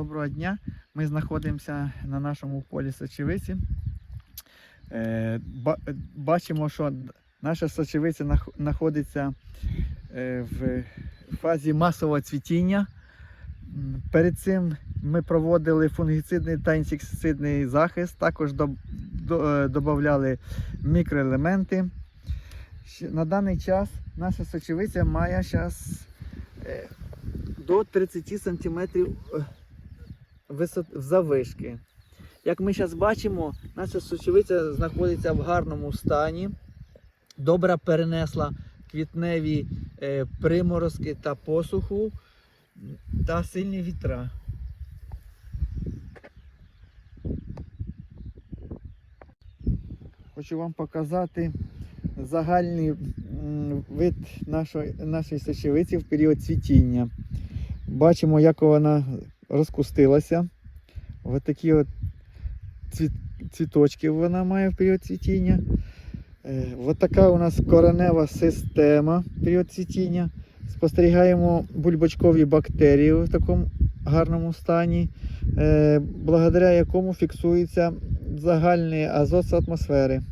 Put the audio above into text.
Доброго дня. Ми знаходимося на нашому полі сочевиці. Е, Бачимо, що наша сочевиця знаходиться е, в фазі масового цвітіння. Перед цим ми проводили фунгіцидний та інсектицидний захист, також доб- е, додавали мікроелементи. На даний час наша сочевиця має зараз до 30 см висот... завишки. Як ми зараз бачимо, наша сочевиця знаходиться в гарному стані. Добре перенесла квітневі е, приморозки та посуху та сильні вітра. Хочу вам показати загальний вид нашої, нашої сочевиці в період цвітіння. Бачимо, як вона розкустилася. Ось такі от цвіт, цвіточки вона має в період цвітіння. Е, Ось така у нас коренева система період цвітіння. Спостерігаємо бульбочкові бактерії в такому гарному стані, е, благодаря якому фіксується загальний азот з атмосфери.